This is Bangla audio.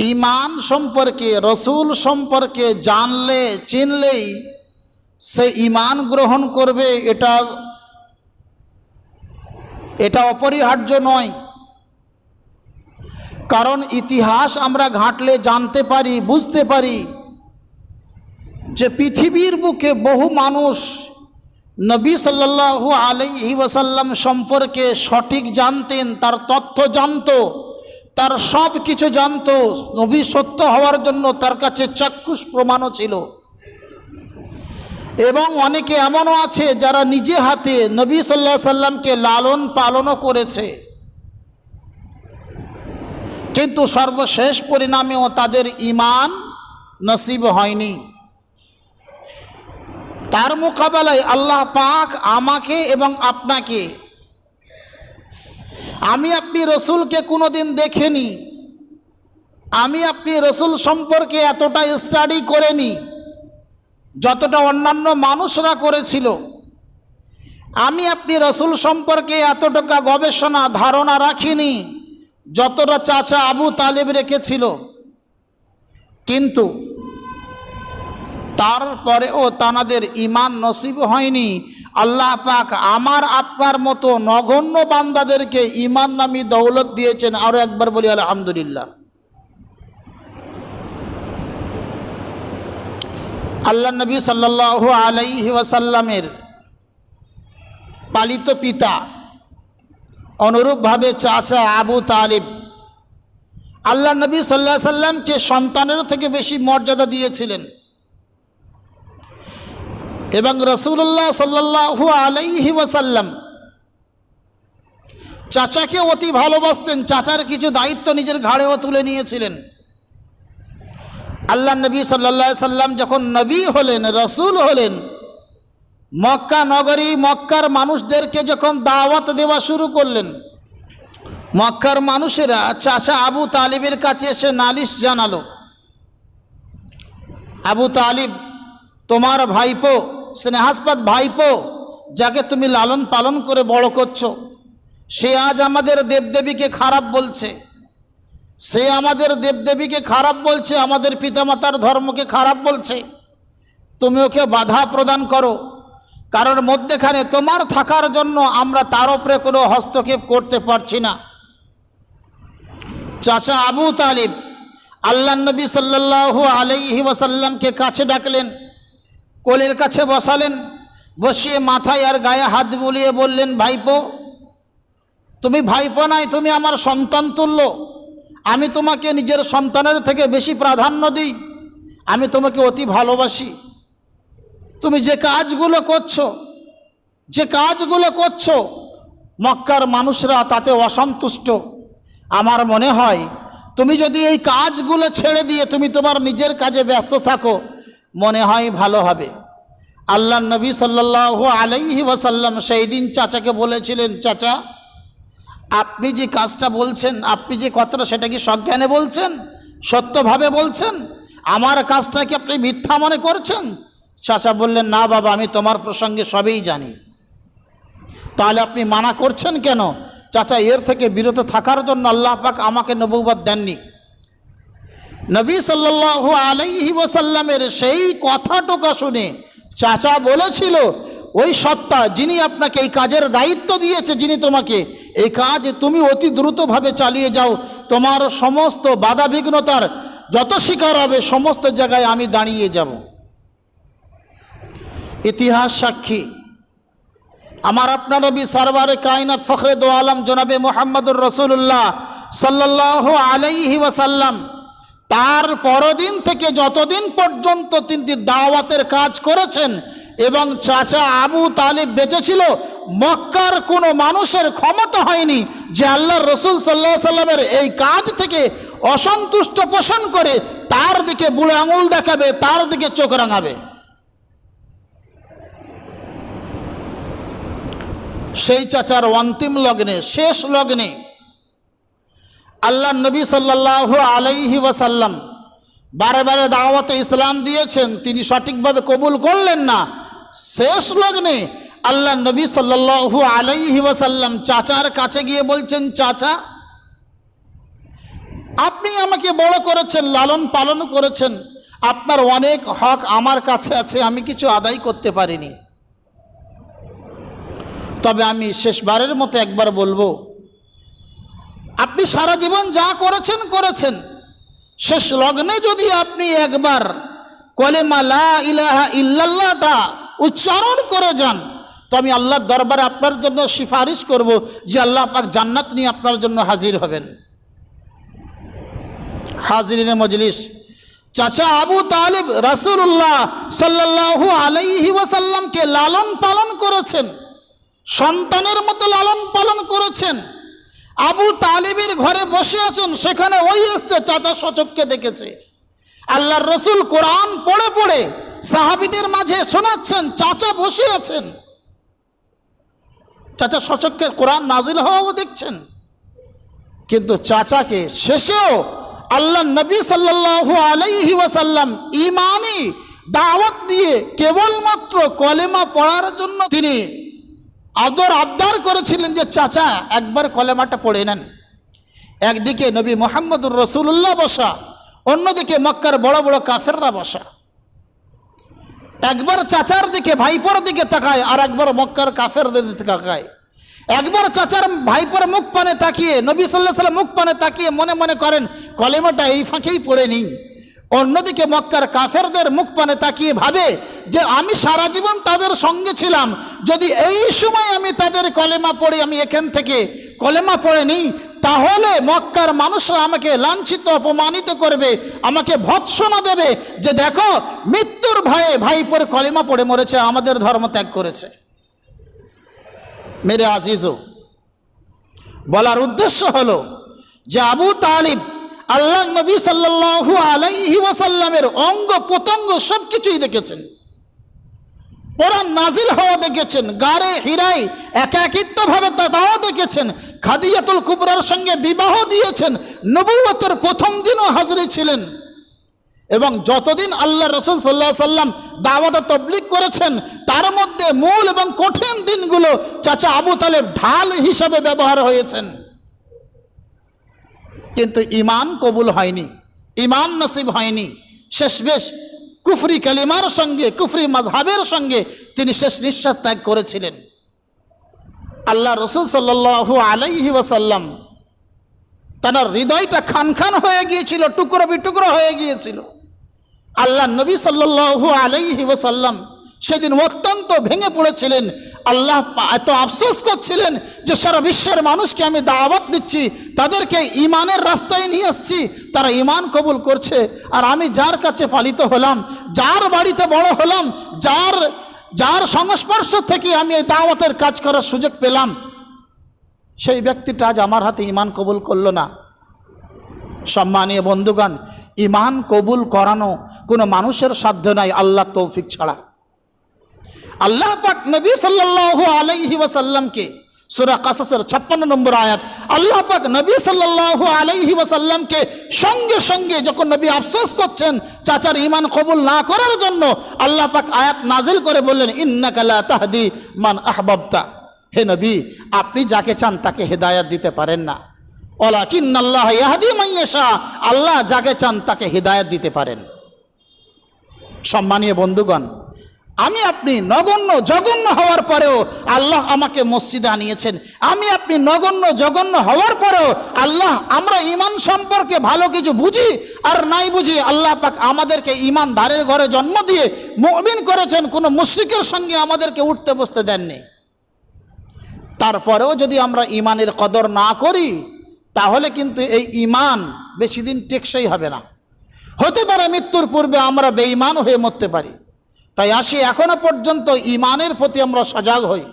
ইমান সম্পর্কে, রসুল সম্পর্কে জানলে, চিনলেই সে ইমান গ্রহণ করবে, এটা এটা অপরিহার্য নয়। কারণ ইতিহাস আমরা ঘাঁটলে জানতে পারি, বুঝতে পারি যে পৃথিবীর বুকে বহু মানুষ নবী সাল্লাল্লাহু আলাইহি ওয়াসাল্লাম সম্পর্কে সঠিক জানতেন, তার তথ্য জানতো। তার সব কিছু জানতো। নবী সত্য হওয়ার জন্য তার কাছে চাক্ষুষ প্রমাণও ছিল। এবং অনেকে এমনও আছে যারা নিজে হাতে নবী সাল্লাহ সাল্লামকে লালন পালনও করেছে। কিন্তু সর্বশেষ পরিণামেও তাদের ইমান নসিব হয়নি। তার মোকাবেলায় আল্লাহ পাক আমাকে এবং আপনাকে আমি আপনি রসুলকে কোনোদিন দেখিনি। আমি আপনি রসুল সম্পর্কে এতটা স্টাডি করেনি, যতটা অন্যান্য মানুষরা করেছিল। আমি আপনি রসুল সম্পর্কে এতটুকা গবেষণা, ধারণা রাখিনি, যতটা চাচা আবু তালেব রেখেছিল। কিন্তু তারপরেও তানাদের ইমান নসিব হয়নি আল্লাহ পাক আমার আপনার মতো নগণ্য বান্দাদেরকে ইমান নামি দৌলত দিয়েছেন। আরও একবার বলি, আলহামদুলিল্লাহ। আল্লাহ নবী সাল্লাহ আলাইহি ওয়াসাল্লামের পালিত পিতা, অনুরূপভাবে চাচা আবু তালিব, আল্লাহ নবী সাল্লাহ সাল্লামকে সন্তানের থেকে বেশি মর্যাদা দিয়েছিলেন। এবং রসুল্লাহ সাল্লাহু আলাইহি ওয়াসাল্লাম চাচাকে অতি ভালোবাসতেন, চাচার কিছু দায়িত্ব নিজের ঘাড়েও তুলে নিয়েছিলেন। আল্লাহ নবী সাল্লা সাল্লাম যখন নবী হলেন, রসুল হলেন, মক্কা নগরী, মক্কার মানুষদেরকে যখন দাওয়াত দেওয়া শুরু করলেন, মক্কার মানুষেরা চাচা আবু তালিবের কাছে এসে নালিশ জানালো, আবু তালিব, তোমার ভাইপো স্নেহাস্পদ ভাইপো, যাকে তুমি লালন পালন করে বড় করছ, সে আজ আমাদের দেবদেবীকে খারাপ বলছে। সে আমাদের দেবদেবীকে খারাপ বলছে, আমাদের পিতামাতার ধর্মকে খারাপ বলছে। তুমি ওকে বাধা প্রদান করো, কারণ মধ্যেখানে তোমার থাকার জন্য আমরা তার উপরে কোনো হস্তক্ষেপ করতে পারছি না। চাচা আবু তালিব আল্লাহ নবী সাল্লাল্লাহু আলাইহি ওয়াসাল্লামকে কাছে ডাকলেন কোলের কাছে বসালেন, বসিয়ে মাথায় আর গায়ে হাত বুলিয়ে বললেন, ভাইপো, তুমি ভাইপো নাই, তুমি আমার সন্তান তুল্য। আমি তোমাকে নিজের সন্তানের থেকে বেশি প্রাধান্য দিই। আমি তোমাকে অতি ভালোবাসি। তুমি যে কাজগুলো করছ, যে কাজগুলো করছ, মক্কার মানুষরা তাতে অসন্তুষ্ট। আমার মনে হয়, তুমি যদি এই কাজগুলো ছেড়ে দিয়ে তুমি তোমার নিজের কাজে ব্যস্ত থাকো মনে হয় ভালো হবে। আল্লাহ নবী সাল্লাহ আলাইহি ওয়াসাল্লাম সেই দিন চাচাকে বলেছিলেন, চাচা, আপনি যে কাজটা বলছেন, আপনি যে কথাটা সেটা কি সজ্ঞানে বলছেন? সত্যভাবে বলছেন? আমার কাজটা কি আপনি মিথ্যা মনে করছেন? চাচা বললেন, না বাবা, আমি তোমার প্রসঙ্গে সবই জানি। তাহলে আপনি মানা করছেন কেন? চাচা, এর থেকে বিরত থাকার জন্য আল্লাহ পাক আমাকে নবুবাদ দেননি। নবী সাল্লাল্লাহু আলাইহি ওয়াসাল্লামের সেই কথাটুকা শুনে চাচা বলেছিল, ওই সত্তা যিনি আপনাকে এই কাজের দায়িত্ব দিয়েছে, যিনি তোমাকে এই কাজ তুমি অতি দ্রুতভাবে চালিয়ে যাও, তোমার সমস্ত বাধা বিঘ্নতার যত শিকার হবে, সমস্ত জায়গায় আমি দাঁড়িয়ে যাব। ইতিহাস সাক্ষী, আমার আপনার নবী সারবারে কায়নাত ফখরে দো আলম জনাবে মোহাম্মদুর রসুল্লাহ সাল্লাহ আলাইহি ওয়াসাল্লাম তার পরদিন থেকে যতদিন পর্যন্ত তিনি দাওয়াতের কাজ করেছেন এবং চাচা আবু তালিব বেঁচে ছিল মক্কার কোনো মানুষের ক্ষমতা হয়নি যে আল্লাহ রসুল সাল্লাহ সাল্লামের এই কাজ থেকে অসন্তুষ্ট পোষণ করে তার দিকে বুড়ে আঙুল দেখাবে, তার দিকে চোখ রাঙাবে। সেই চাচার অন্তিম লগ্নে, শেষ লগ্নে আল্লাহ নবী সাল্লাহ আলাইহি ওয়াসাল্লাম বারে বারে দাওয়াতে ইসলাম দিয়েছেন, তিনি সঠিকভাবে কবুল করলেন না। শেষ লগ্নে আল্লাহ নবী সাল্লাল্লাহু আলাইহি ওয়াসাল্লাম চাচার কাছে গিয়ে বলছেন, চাচা, আপনি আমাকে বড় করেছেন, লালন পালন করেছেন। আপনার অনেক হক আমার কাছে আছে, আমি কিছু আদায় করতে পারিনি। তবে আমি শেষবারের মতো একবার বলব সারা জীবন যা করেছেন করেছেন। শেষ লগ্নে যদি আপনি একবার কলেমা লা ইলাহা ইল্লাল্লাহটা উচ্চারণ করে যান, তো আমি আল্লাহর দরবারে আপনার জন্য সিফারিশ করব যে আল্লাহ পাক জান্নাত নিয়ে আপনার জন্য হাজির হবেন। হাজিরিনে মজলিস। চাচা আবু তালিব রাসূলুল্লাহ সাল্লাল্লাহু আলাইহি ওয়াসাল্লামকে লালন পালন করেছেন, সন্তানের মতো লালন পালন করেছেন। আবু তালিবের ঘরে বসে আছেন, সেখানে ওই এসছে, চাচা সচককে দেখেছে। আল্লাহর রসুল কোরআন পড়ে পড়ে সাহাবিদের মাঝে শোনাচ্ছেন, চাচা বসে আছেন। চাচা সচককে কোরআন নাজিল হওয়াও দেখছেন। কিন্তু চাচাকে শেষেও আল্লাহ নবী সাল্লাল্লাহু আলাইহি ওয়াসাল্লাম ইমানি দাওয়াত দিয়ে কেবলমাত্র কলেমা পড়ার জন্য তিনি আদর আবদার করেছিলেন যে, চাচা, একবার কলেমাটা পড়ে নেন। একদিকে নবী মোহাম্মদুর রসুল্লাহ বসা, অন্যদিকে মক্কার বড় বড় কাফেররা বসা। একবার চাচার দিকে, ভাইপোর দিকে তাকায়, আর একবার মক্কার কাফেরদের দিকে তাকায়। একবার চাচার ভাইপোর মুখ পানে তাকিয়ে, নবী সাল্লাহ সাল্লাম মুখ পানে তাকিয়ে মনে মনে করেন, কলেমাটা এই ফাঁকেই পড়ে নিই অন্যদিকে মক্কার কাফেরদের মুখ পানে তাকিয়ে ভাবে যে আমি সারা জীবন তাদের সঙ্গে ছিলাম। যদি এই সময় আমি তাদের কলেমা পড়ে, আমি এখান থেকে কলেমা পড়ে নিই, তাহলে মক্কার মানুষরা আমাকে লাঞ্ছিত, অপমানিত করবে, আমাকে ভৎসনা দেবে যে দেখো, মৃত্যুর ভয়ে ভাইপোর কলেমা পড়ে মরেছে, আমাদের ধর্ম ত্যাগ করেছে। মেরে আজিজও বলার উদ্দেশ্য হলো যে আবু তালিব আল্লাহ নবী সাল্লাল্লাহু আলাইহি ওয়াসাল্লামের অঙ্গ প্রত্যঙ্গ সব কিছুই দেখেছেন। কোরআন নাজিল হওয়া দেখেছেন গারে হিরাই একাকিত্বভাবে তাও দেখেছেন, খাদিয়াতুল কুবরার সঙ্গে বিবাহ দিয়েছেন নবুয়তের প্রথম দিনও হাজরি ছিলেন। এবং যতদিন আল্লাহ রসুল সাল্লাহ সাল্লাম দাওয়াত তবলিক করেছেন, তার মধ্যে মূল এবং কঠিন দিনগুলো চাচা আবু তালেব ঢাল হিসাবে ব্যবহার হয়েছেন। কিন্তু ইমান কবুল হয়নি ইমান নসিব হয়নি। শেষ বেশ কুফরি কালিমার সঙ্গে, কুফরি মাজহাবের সঙ্গে তিনি শেষ নিঃশ্বাস ত্যাগ করেছিলেন। আল্লাহ রসুল সাল্লাহ আলাইহি ওয়াসাল্লাম তার হৃদয়টা খান খান হয়ে গিয়েছিল, টুকরো বিটুকরো হয়ে গিয়েছিল। আল্লাহ নবী সাল্লাহ আলাইহি ওয়াসাল্লাম সেদিন অত্যন্ত ভেঙে পড়েছিলেন আল্লাহ এত আফসোস করছিলেন যে সারা বিশ্বের মানুষকে আমি দাওয়াত দিচ্ছি, তাদেরকে ইমানের রাস্তায় নিয়ে আসছি, তারা ইমান কবুল করছে, আর আমি যার কাছে পালিত হলাম, যার বাড়িতে বড় হলাম, যার যার সংস্পর্শ থেকে আমি এই দাওয়াতের কাজ করার সুযোগ পেলাম, সেই ব্যক্তিটা আজ আমার হাতে ইমান কবুল করল না। সম্মানীয় বন্ধুগণ ইমান কবুল করানো কোনো মানুষের সাধ্য নাই, আল্লাহ তৌফিক ছাড়া। আল্লাহ পাক নবী সাল্লাল্লাহু আলাইহি ওয়াসাল্লামকে সূরা কাসাসের 56 নম্বর আয়াত, আল্লাহ পাক নবী সাল্লাল্লাহু আলাইহি ওয়াসাল্লামকে সঙ্গে সঙ্গে যখন নবী আফসোস করছেন, চাচার ইমান কবুল না করার জন্য আল্লাহ পাক আয়াত নাজিল করে বললেন, ইন্নাকা লা তাহদি মান আহবাবতা। হে নবী, আপনি যাকে চান তাকে হেদায়াত দিতে পারেন না। ওলাকিন আল্লাহ ইয়াহদি মাইয়াশা আল্লাহ যাকে চান তাকে হেদায়াত দিতে পারেন। সম্মানীয় বন্ধুগণ আমি আপনি নগণ্য, জঘন্য হওয়ার পরেও আল্লাহ আমাকে মসজিদে আনিয়েছেন। আমি আপনি নগণ্য, জঘন্য হওয়ার পরেও আল্লাহ আমরা ইমান সম্পর্কে ভালো কিছু বুঝি আর নাই বুঝি আল্লাহ পাক আমাদেরকে ইমান ধারের ঘরে জন্ম দিয়ে মমিন করেছেন, কোনো মুশ্রিকের সঙ্গে আমাদেরকে উঠতে বসতে দেননি। তারপরেও যদি আমরা ইমানের কদর না করি, তাহলে কিন্তু এই ইমান বেশি দিন টেকসই হবে না। হতে পারে মৃত্যুর পূর্বে আমরা বেঈমান হয়ে মরতে পারি। তাই আসি এখনও পর্যন্ত ইমানের প্রতি আমরা সজাগ হই।